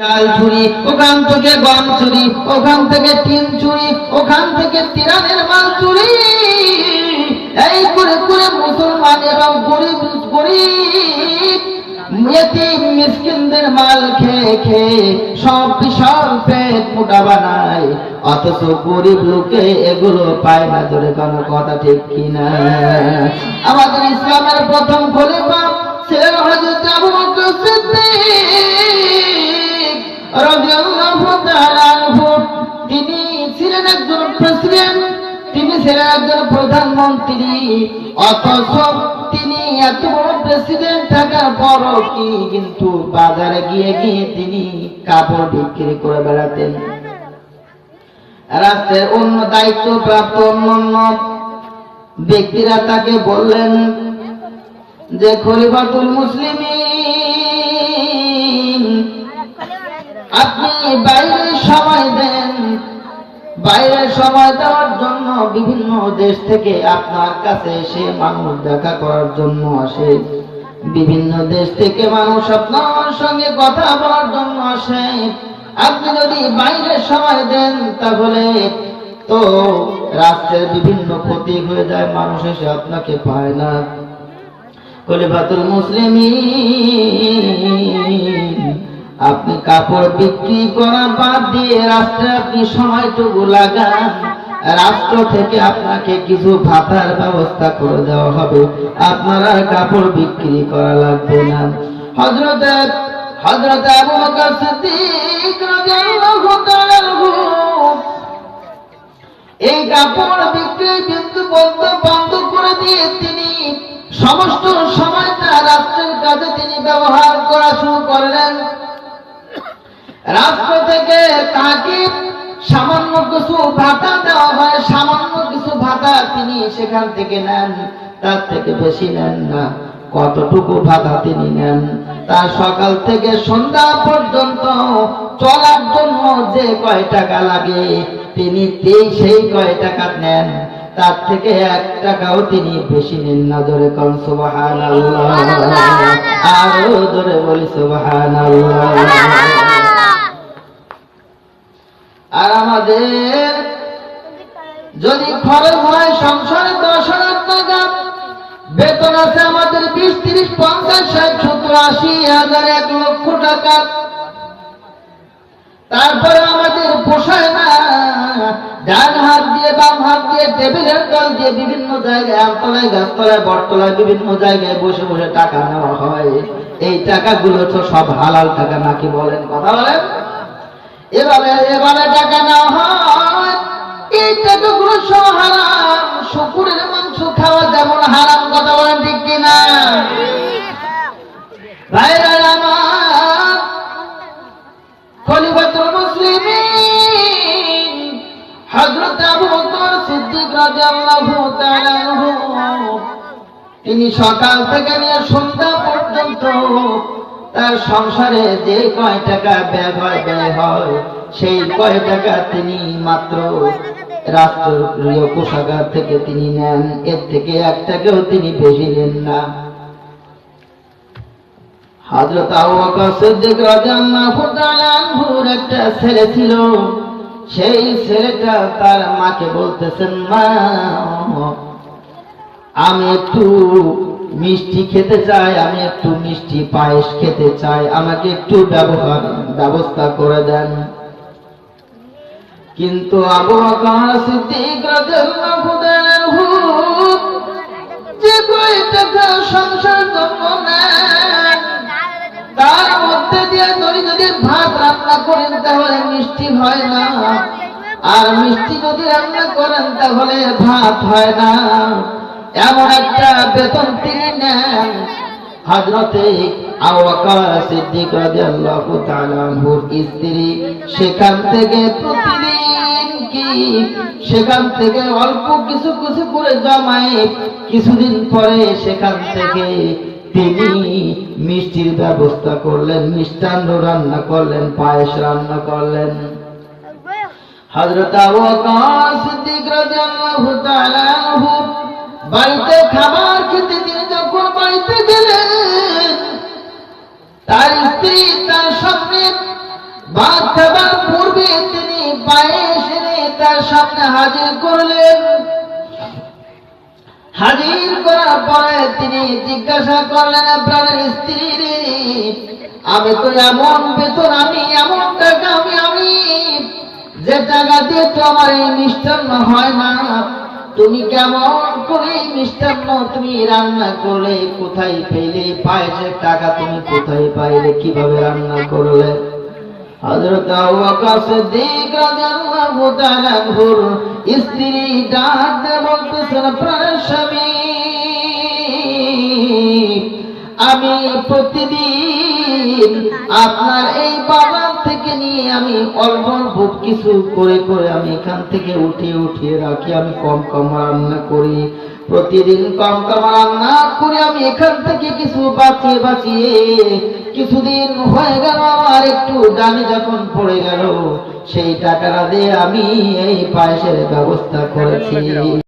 চাল চুরি ওখান থেকে গম চুরি ওখান থেকে চুরি ওখান থেকে তিরানের মাল চুরি। এই করে করে মুসলমান এবং গরিব গরিব মাল খেয়ে খেয়ে সব পেট মোটা বানায়। অথচ গরিব লোকে এগুলো পায় না ধরে কোনো কথা ঠিক কিনা। আমাদের ইসলামের প্রথম খলিফা একজন প্রেসিডেন্ট, তিনি ছিলেন একজন প্রধানমন্ত্রী। অথচ তিনি এত প্রেসিডেন্ট থাকার কি কিন্তু বাজারে গিয়ে গিয়ে তিনি কাপড় বিক্রি করে বেড়াতেন। অন্য দায়িত্ব প্রাপ্ত অন্যান্য ব্যক্তিরা তাকে বললেন যে, খলিফাতুল মুসলিমিন, আপনি বাইরে সময় দেন বাইরে সময় দেওয়ার জন্য বিভিন্ন দেশ থেকে আপনার কাছে এসে মানুষ দেখা করার জন্য আসে। বিভিন্ন দেশ থেকে মানুষ আপনার সঙ্গে কথা বলার জন্য আসে। আপনি যদি বাইরে সময় দেন, তাহলে তো রাষ্ট্রের বিভিন্ন ক্ষতি হয়ে যায়, মানুষ এসে আপনাকে পায় না। খলিফাতুল মুসলিমিন। আপনি কাপড় বিক্রি করা বাদ দিয়ে রাষ্ট্রে আপনি সময়টুকু লাগান। রাষ্ট্র থেকে আপনাকে কিছু ভাতার ব্যবস্থা করে দেওয়া হবে। আপনার কাপড় বিক্রি করা লাগবে না। হজরত হজরত আবু বকর সিদ্দিক রাদিয়াল্লাহু তাআলা এই কাপড় বিক্রি কিন্তু বন্ধ বন্ধ করে দিয়ে তিনি সমস্ত সময়টা রাষ্ট্রের কাজে তিনি ব্যবহার করা শুরু করলেন। রাষ্ট্র থেকে তাকে সামান্য কিছু ভাতা দেওয়া হয়, সামান্য কিছু ভাতা তিনি সেখান থেকে নেন, তার থেকে বেশি নেন না, কতটুকু ভাতা তিনি নেন? তার সকাল থেকে সন্ধ্যা পর্যন্ত চলার জন্য যে কয় টাকা লাগে, তিনি সেই কয় টাকা নেন। তার থেকে এক টাকাও তিনি বেশি নেন না, ধরে কন সুবাহান আরও ধরে বলি সুবাহান আমাদের। যদি খরচ হয় সংসারে দশ হাজার টাকা, বেতন আছে আমাদের বিশ, তিরিশ, পঞ্চাশ, ষাট, সত্তর, আশি, হাজার, এক লক্ষ টাকা। তারপরে আমাদের পোষায় না, ডান হাত দিয়ে, বাম হাত দিয়ে, টেবিলের তল দিয়ে বিভিন্ন জায়গায় আমতলায় গাছতলায়, বটতলায়, বিভিন্ন জায়গায় বসে বসে টাকা নেওয়া হয়। এই টাকাগুলো তো সব হালাল টাকা, নাকি বলেন কথা বলেন? এভাবে এভাবে টাকা নেওয়া হয়। এই টাকাগুলো সব হারাম। শুকুরের মাংস খাওয়া যেমন হারাম, কথা বলেন ঠিক কিনা? তিনি সকাল থেকে নিয়ে তার সংসারে যে কয় টাকা ব্যয় হয় ব্যয় হয়, সেই কয় টাকা তিনি মাত্র রাষ্ট্রীয় কোষাগার থেকে তিনি নেন। এর থেকে এক টাকাও তিনি বেশি নেন না। আমি একটু মিষ্টি খেতে চাই আমি একটু মিষ্টি পায়েস খেতে চাই। আমাকে একটু ব্যবহার, ব্যবস্থা করে দেন। কিন্তু তার মধ্যে দিয়ে যদি ভাত রান্না করেন, তাহলে মিষ্টি হয় না। আর মিষ্টি যদি রান্না করেন, তাহলে ভাত হয় না। এমন একটা বেতন তিনি নেন। হজরতে স্ত্রী সেখান থেকে প্রতিদিন কি? সেখান থেকে অল্প কিছু কিছু করে কিছুদিন পরে সেখান থেকে তিনি মিষ্টির ব্যবস্থা করলেন, মিষ্টান্ন রান্না করলেন, পায়েস রান্না করলেন। হযরত আবু বকর সিদ্দিক বাড়িতে খাবার খেতে তিনি যখন বাড়িতে গেলেন, তার স্ত্রী তার সামনে খাবার পূর্বে তিনি পায়েস এনে তার সামনে হাজির করলেন। হাজির করার পরে তিনি জিজ্ঞাসা করলেন প্রাণের স্ত্রী রে, আমি তো এমন বেতন, আমি এমন টাকা, আমি আমি যে টাকা দিয়ে তো আমার এই মিষ্টান্ন হয় না, তুমি কেমন মিষ্টান্ন, তুমি রান্না করলে কোথায় পেলে? পায়েসের টাকা তুমি কোথায় পাইলে? কীভাবে রান্না করলে? আমি প্রতিদিন আপনার এই নিয়ে আমি অল্প অল্প কিছু করে করে আমি এখান থেকে উঠিয়ে উঠিয়ে রাখি, আমি কম কম রান্না করি। প্রতিদিন কম কম রান্না করে আমি এখান থেকে কিছু বাঁচিয়ে বাঁচিয়ে, কিছুদিন হয়ে গেল আমার একটু দামি যখন পড়ে গেল, সেই টাকাটা দিয়ে আমি এই পায়েসের ব্যবস্থা করেছি।